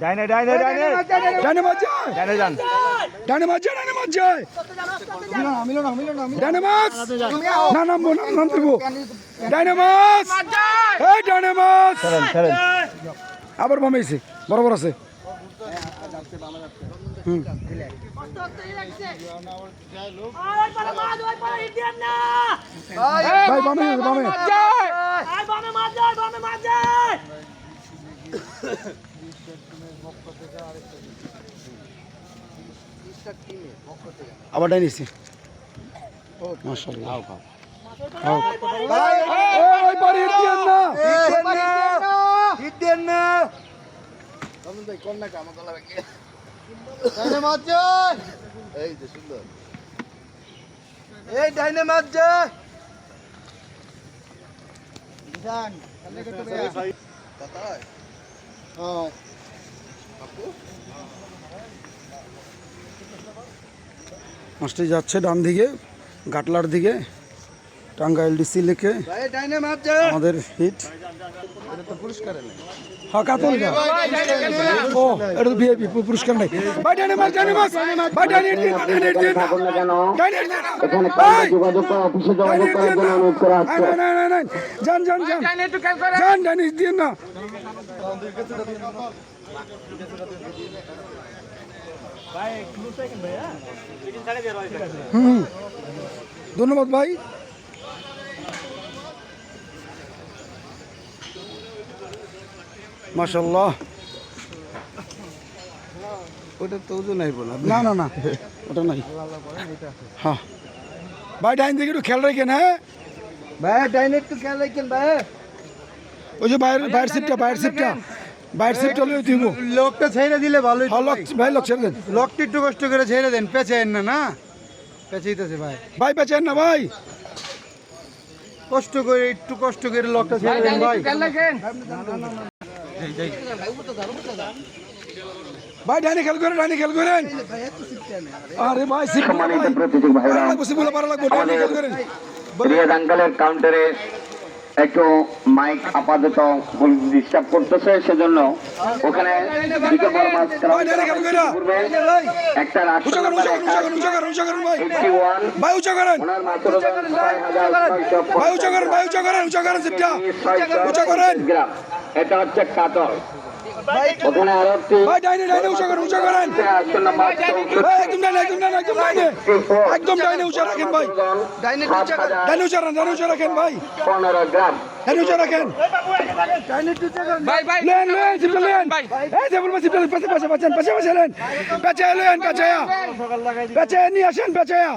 ডাইনে ডাইনে ডাইনে। ডাইনে যান। না নামবো না নাম দেবো এই আবার বামেছে বরাবর আছে। হুম। ভাই বামে আছে, বামে। আবার ডাইনিছি মাশাআল্লাহ খাও ওই বাড়ি হিট দিয়েন না হিট দেন না এই ডাইনে মাছ যায় মাছটি যাচ্ছে ডান দিকে গাটলার দিকে টাঙ্গাইল ডিসি লেখে ভাই ডাইনে হ্যাঁ কাতল গা। তো ভিআইপি পুরস্কার নাই যাচ্ছে ডান দিকে গাটলার দিকে টাঙ্গাইল ডিসি হিট আমাদের হিট। যোগাযোগ করে অফিসে যোগাযোগ করার জন্য অনুরোধ করা যান যান যান। যান ডানে হিট দিন না। ধন্যবাদ ভাই। মাশাল্লাহ ওটা তো ওজন আইব না। না না না। ওটা নাই। হ্যাঁ। ভাই ডাইন দিকে একটু খেয়াল রাখেন হ্যাঁ? ভাই ডাইনে একটু খেয়াল রাখেন ভাই। ওই যে বাইরের বাইরের সিটটা বাইরের সিটটা। বাইরের সিটটা লই দিব। লোকটা ছেড়ে দিলে ভালোই হ্যাঁ লক ভাই লক ছেড়ে দেন। লোকটা একটু কষ্ট করে ছেড়ে দেন। পেঁচাইন না না? পেঁচাইতেছে ভাই। ভাই পেঁচেন না ভাই। কষ্ট করে একটু কষ্ট করে লকটা ছেড়ে দেন ভাই ভাই। ডানি খেল করেন ডানি খেল করেন। আরে ভাই সিপ মানে প্রতিযোগী ভাইরা বসে বলে পারা লাগবে ডানি খেল করেন। রিয়াদ আঙ্কালের কাউন্টারে একটু মাইক আপাতত ডিস্টার্ব করতেছে সেজন্য ওখানে বড় মাছ পূর্বে একটা রাষ্ট্র এইটটি ওয়ান। ওনার মাত্র ছয় হাজার ছয়শো গ্রাম। এটা হচ্ছে কাতল। ওখানে আরও একটি ভাই ডাইনে ডাইনে উঁচা করেন উঁচা করেন। ভাই একদম ডাইনে একদম ডাইনে একদম ডাইনে একদম ডাইনে। উঁচা রাখেন ভাই। ডাইনে হাজার ডাইনে উঁচা রাখেন ডাইনে উঁচা রাখেন ভাই। পনেরো গ্রাম। ডাইনে উঁচা রাখেন। লেন লেন সিপটা লেন এই যে বলব সিপটা পাশে পাশে পাচ্ছেন পাশে পাশে লেন পেঁচায় লেন পেঁচায়া পেঁচায় নিয়ে আসেন পেঁচায়া